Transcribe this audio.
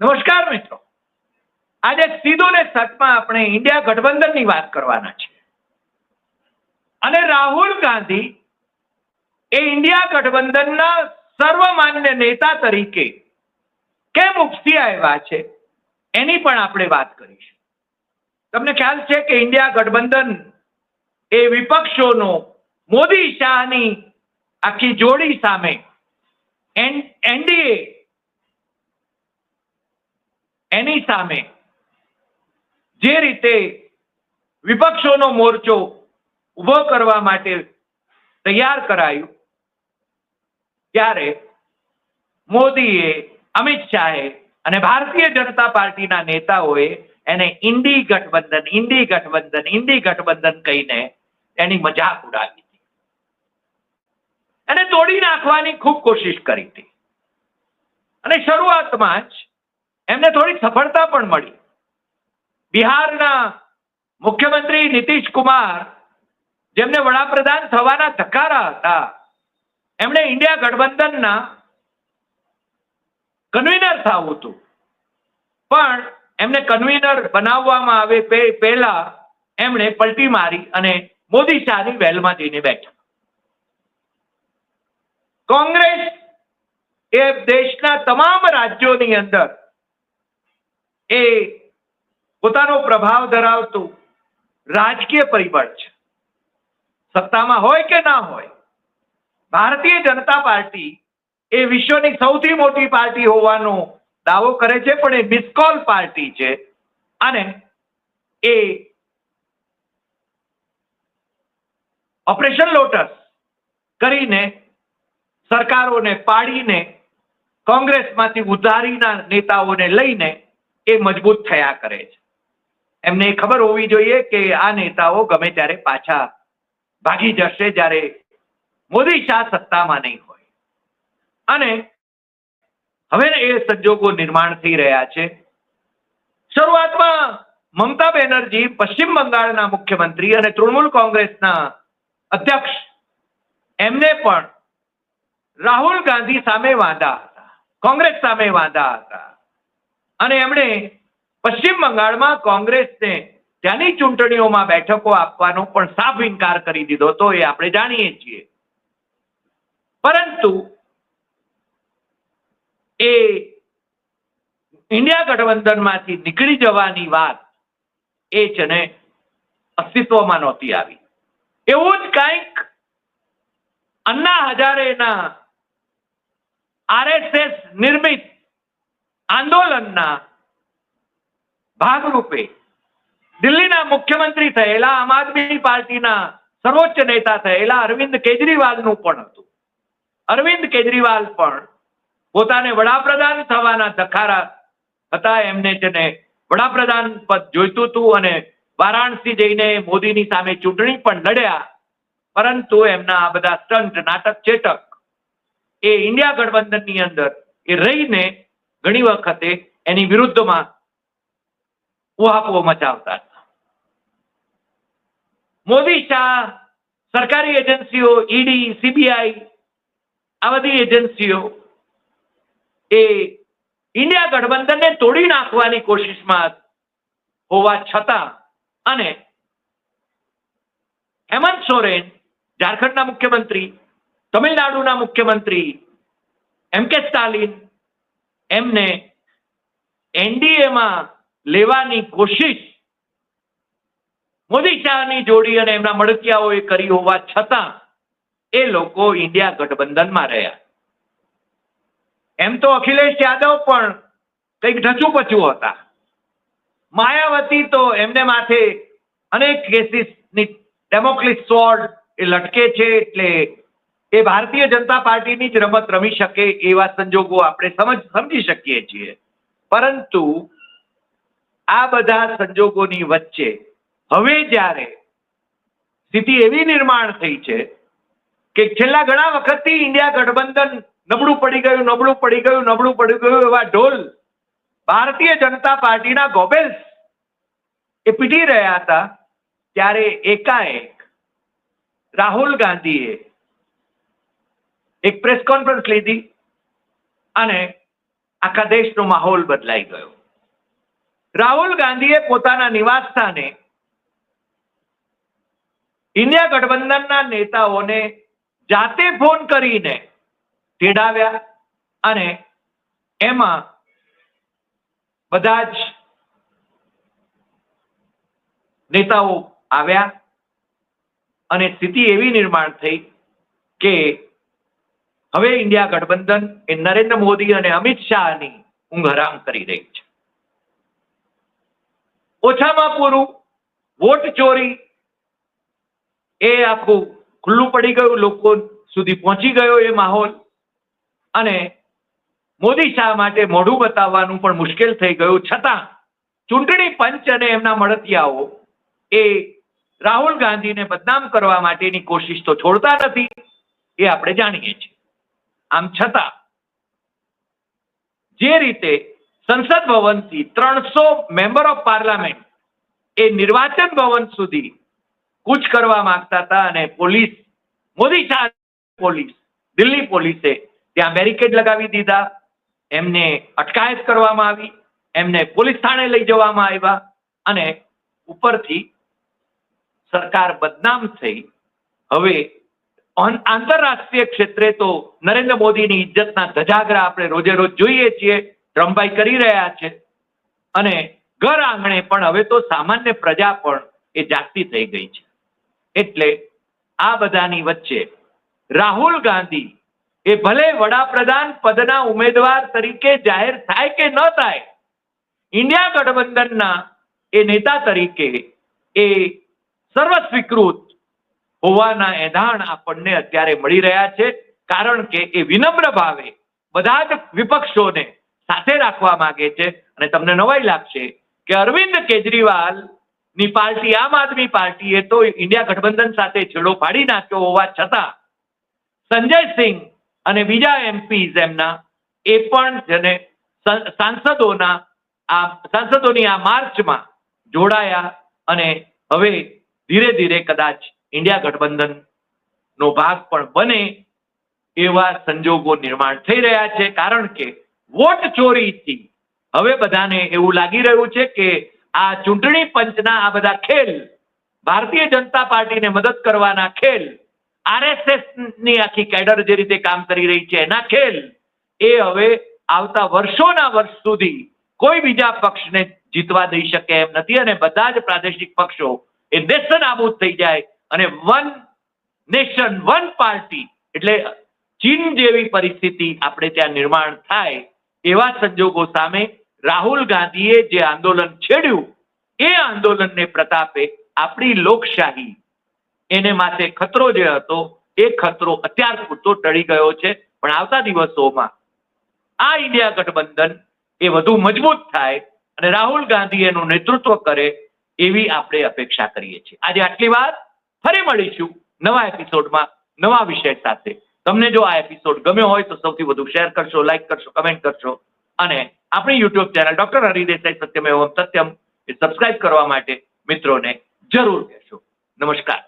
નમસ્કાર મિત્રો. આજે સીધો ને સટમાં આપણે ઇન્ડિયા ગઠબંધનની વાત કરવાના છીએ. અને રાહુલ ગાંધી એ ઇન્ડિયા ગઠબંધનના સર્વમાન્ય નેતા તરીકે કેમ ઉપસી આવ્યા છે એની પણ આપણે વાત કરીશું. તમને ખ્યાલ છે કે ઇન્ડિયા ગઠબંધન એ વિપક્ષોનો મોદી શાહની આખી જોડી સામે એનડીએ એની સામે જે રીતે વિપક્ષોનો મોરચો ઊભો કરવા માટે તૈયાર કરાયું, ત્યારે મોદીએ અમિત શાહે અને ભારતીય જનતા પાર્ટીના નેતાઓએ એને ઇન્ડી ગઠબંધન ઇન્ડી ગઠબંધન ઇન્ડી ગઠબંધન કહીને એની મજાક ઉડાવી હતી. એને તોડી નાખવાની ખૂબ કોશિશ કરી હતી. અને શરૂઆતમાં જ એમને થોડી સફળતા પણ મળી. બિહારના મુખ્યમંત્રી નીતિશ કુમાર, જેમને વડાપ્રધાન થવાના ધકારા હતા, એમણે ઇન્ડિયા ગઠબંધનના કન્વીનર થવું હતું. પણ એમને કન્વીનર બનાવવામાં આવે પહેલા એમણે પલટી મારી અને મોદી શાહની વેલમાં જઈને બેઠા. કોંગ્રેસ એ દેશના તમામ રાજ્યોની અંદર એ પોતાનો પ્રભાવ ધરાવતું રાજકીય પરિબળ છે. સત્તામાં હોય કે ના હોય, ભારતીય જનતા પાર્ટી એ વિશ્વની સૌથી મોટી પાર્ટી હોવાનો દાવો કરે છે, પણ એ મિસકોલ પાર્ટી છે. અને એ ઓપરેશન લોટસ કરીને સરકારોને પાડીને કોંગ્રેસમાંથી ઉધારીના નેતાઓને લઈને એ મજબૂત થયા કરે છે. એમને ખબર હોવી જોઈએ કે આ નેતાઓ ગમે ત્યારે પાછા ભાગી જશે જ્યારે મોદી શાહ સત્તામાં નહીં હોય. અને હવે એ સંજોગો નિર્માણ થઈ રહ્યા છે. શરૂઆતમાં મમતા બેનર્જી પશ્ચિમ બંગાળના મુખ્યમંત્રી અને તૃણમૂલ કોંગ્રેસના અધ્યક્ષ. એમને પણ રાહુલ ગાંધી સામે વાંધા હતા. કોંગ્રેસ સામે વાંધા હતા. અને એમણે પશ્ચિમ બંગાળમાં કોંગ્રેસને ત્યાંની ચૂંટણીઓમાં બેઠકો આપવાનો પણ સાફ ઇનકાર કરી દીધો હતો, એ આપણે જાણીએ છીએ. પરંતુ એ ઇન્ડિયા ગઠબંધનમાંથી નીકળી જવાની વાત એ છે ને અસ્તિત્વમાં નહોતી આવી. એવું જ કંઈક અન્ના હજારેના આરએસએસ નિર્મિત આંદોલનના ભાગરૂપે દિલ્હીના મુખ્યમંત્રી થયેલા આમ આદમી પાર્ટીના સર્વોચ્ચ નેતા થયેલા અરવિંદ કેજરીવાલનું પણ હતું. અરવિંદ કેજરીવાલ પણ પોતાને વડાપ્રધાન થવાના ધખારા હતા. એમને છે વડાપ્રધાન પદ જોઈતું હતું અને વારાણસી જઈને મોદીની સામે ચૂંટણી પણ લડ્યા. પરંતુ એમના આ બધા સ્ટન્ટ નાટક ચેટક એ ઇન્ડિયા ગઠબંધનની અંદર એ રહીને ઘણી વખતે એની વિરુદ્ધમાં ઉહાપો મચાવતા હતા. મોદી શાહ, સરકારી એજન્સીઓ, ઈડી, સીબીઆઈ, આ બધી એજન્સીઓ એ ઇન્ડિયા ગઠબંધનને તોડી નાખવાની કોશિશમાં હોવા છતાં અને હેમંત સોરેન, ઝારખંડના મુખ્યમંત્રી, તમિલનાડુના મુખ્યમંત્રી, એમ કે સ્ટાલિન એમને એનડીએમાં લેવાની કોશિશ મોદી શાહની જોડી અને એમના મળતિયાઓએ કરી હોવા છતાં એ લોકો ઇન્ડિયા ગઠબંધનમાં રહ્યા. એમ તો અખિલેશ યાદવ પણ કંઈક ઢચું પચું હતા. માયાવતી તો એમને માથે અનેક કેસીસની ડેમોક્લિસ સોર્ડ એ લટકે છે એટલે એ ભારતીય જનતા પાર્ટીની જ રમત રમી શકે એવા સંજોગો આપણે સમજ, સમજી શકીએ છીએ. પરંતુ આ બધા સંજોગોની વચ્ચે હવે જ્યારે સ્થિતિ એવી નિર્માણ થઈ છે કે છેલ્લા ઘણા વખતથી ઇન્ડિયા ગઠબંધન નબળું પડી ગયું, નબળું પડી ગયું, નબળું પડી ગયું એવા ઢોલ ભારતીય જનતા પાર્ટીના ગોબેલ્સ એ પીટી રહ્યા હતા ત્યારે એકાએક રાહુલ ગાંધીએ એક પ્રેસ કોન્ફરન્સ લીધી અને આખા દેશનો માહોલ બદલાઈ ગયો. રાહુલ ગાંધીએ પોતાના નિવાસ સ્થાને ઇન્ડિયા ગઠબંધનના નેતાઓને જાતે ફોન કરીને તેડાવ્યા અને એમાં બધા જ નેતાઓ આવ્યા અને સ્થિતિ એવી નિર્માણ થઈ કે હવે ઇન્ડિયા ગઠબંધન એ નરેન્દ્ર મોદી અને અમિત શાહની ઊંઘ હરામ કરી રહી છે. ઓછામાં પૂરું વોટ ચોરી એ આખું ખુલ્લું પડી ગયું, લોકો સુધી પહોંચી ગયો એ માહોલ. અને મોદી શાહ માટે મોઢું બતાવવાનું પણ મુશ્કેલ થઈ ગયું. છતાં ચૂંટણી પંચ અને એમના મળતિયાઓ એ રાહુલ ગાંધીને બદનામ કરવા માટેની કોશિશ તો છોડતા નથી એ આપણે જાણીએ છીએ. આમ છતાં, જે રીતે સંસદ ભવનથી ત્રણસો મેમ્બર ઓફ પાર્લામેન્ટ એ નિર્વાચન ભવન સુધી કૂચ કરવા માંગતા હતા અને પોલીસ, મોદી શાહ પોલીસ, દિલ્હી પોલીસે ત્યાં બેરિકેડ લગાવી દીધા. એમને અટકાયત કરવામાં આવી, એમને પોલીસ થાણે લઈ જવામાં આવ્યા અને ઉપરથી સરકાર બદનામ થઈ. હવે આંતરરાષ્ટ્રીય ક્ષેત્રે તો નરેન્દ્ર મોદીની ઇજ્જતના ધજાગરા આપણે રોજે રોજ જોઈએ છીએ ટ્રમ્પભાઈ કરી રહ્યા છે. અને ઘર આંગણે પણ હવે તો સામાન્ય પ્રજા પણ એ જાગતી થઈ ગઈ છે. એટલે આ બધાની વચ્ચે રાહુલ ગાંધી એ ભલે વડાપ્રધાન પદના ઉમેદવાર તરીકે જાહેર થાય કે ન થાય, ઇન્ડિયા ગઠબંધનના એ નેતા તરીકે એ સર્વસ્વીકૃત હોવાના એધાણ આપણને અત્યારે મળી રહ્યા છે, કારણ કે એ વિનમ્ર ભાવે બધા જ વિપક્ષોને સાથે રાખવા માંગે છે અને તમને નવાઈ લાગશે કે અરવિંદ કેજરીવાલની પાર્ટી, આમ આદમી પાર્ટીએ તો ઇન્ડિયા ગઠબંધન સાથે છેડો ફાડી નાખ્યો હોવા છતાં સંજય સિંહ અને બીજા એમપીઝ એમના એ પણ જેને સાંસદોના આ, સાંસદોની આ માર્ચમાં જોડાયા અને હવે ધીરે ધીરે કદાચ ઇન્ડિયા ગઠબંધન નો ભાગ પણ બને એવા સંજોગો નિર્માણ થઈ રહ્યા છે. કારણ કે વોટ ચોરીથી હવે બધાને એવું લાગી રહ્યું છે કે આ ચૂંટણી પંચના આ બધા ખેલ, ભારતીય જનતા પાર્ટીને મદદ કરવાના ખેલ આરએસએસની આખી કેડર જે રીતે કામ કરી રહી છે એના ખેલ, એ હવે આવતા વર્ષોના વર્ષ સુધી કોઈ બીજા પક્ષને જીતવા દઈ શકે એમ નથી અને બધા જ પ્રાદેશિક પક્ષો એ નેસ્તનાબૂદ થઈ જાય અને વન નેશન, વન પાર્ટી, એટલે ચીન જેવી પરિસ્થિતિ આપણે ત્યાં નિર્માણ થાય એવા સંજોગો સામે રાહુલ ગાંધીએ જે આંદોલન છેડ્યું, એ આંદોલનને પ્રતાપે આપણી લોકશાહી, એને માટે ખતરો જે હતો, એ ખતરો અત્યાર પૂરતો ટળી ગયો છે, પણ આવતા દિવસોમાં આ ઇન્ડિયા ગઠબંધન એ વધુ મજબૂત થાય અને રાહુલ ગાંધી એનું નેતૃત્વ કરે એવી આપણે અપેક્ષા કરીએ છીએ. આજે આટલી વાત. ફરી મળીશું નવા એપિસોડમાં નવા વિષય સાથે. તમને જો આ એપિસોડ ગમ્યો હોય તો સૌથી વધુ શેર કરશો લાઈક કરશો કમેન્ટ કરશો. અને આપણી YouTube channel doctor Hari Desai Satyam Evam Satyam એ સબસ્ક્રાઇબ કરવા માટે મિત્રોને જરૂર કહેશો. નમસ્કાર.